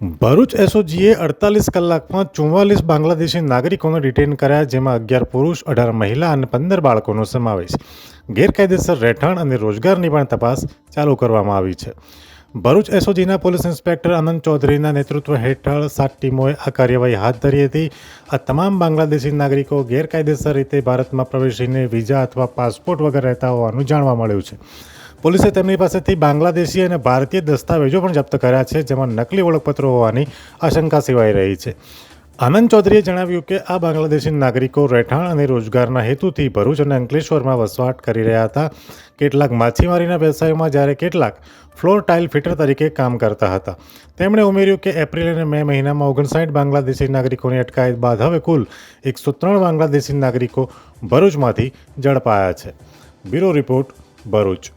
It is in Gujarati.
ભરૂચ એસઓજીએ અડતાલીસ કલાકમાં ચુમ્માલીસ બાંગ્લાદેશી નાગરિકોને ડિટેન કર્યા, જેમાં અગિયાર પુરુષ, અઢાર મહિલા અને પંદર બાળકોનો સમાવેશ. ગેરકાયદેસર રહેઠાણ અને રોજગારની પણ તપાસ ચાલુ કરવામાં આવી છે. ભરૂચ એસઓજીના પોલીસ ઇન્સ્પેક્ટર આનંદ ચૌધરીના નેતૃત્વ હેઠળ સાત ટીમોએ આ કાર્યવાહી હાથ ધરી હતી. આ તમામ બાંગ્લાદેશી નાગરિકો ગેરકાયદેસર રીતે ભારતમાં પ્રવેશીને વિઝા અથવા પાસપોર્ટ વગર રહેતા હોવાનું જાણવા મળ્યું છે. પોલીસે તેમની પાસેથી બાંગ્લાદેશી અને ભારતીય દસ્તાવેજો પણ જપ્ત કર્યા છે, જેમાં નકલી ઓળખપત્રો હોવાની આશંકા સેવાઈ રહી છે. આનંદ ચૌધરીએ જણાવ્યું કે આ બાંગ્લાદેશી નાગરિકો રહેઠાણ અને રોજગારના હેતુથી ભરૂચ અને અંકલેશ્વરમાં વસવાટ કરી રહ્યા હતા. કેટલાક માછીમારીના વ્યવસાયોમાં જ્યારે કેટલાક ફ્લોર ટાઇલ ફિટર તરીકે કામ કરતા હતા. તેમણે ઉમેર્યું કે એપ્રિલ અને મે મહિનામાં ઓગણસાઠ બાંગ્લાદેશી નાગરિકોની અટકાયત બાદ હવે કુલ એકસો ત્રણ બાંગ્લાદેશી નાગરિકો ભરૂચમાંથી ઝડપાયા છે. Bureau report Bharuch.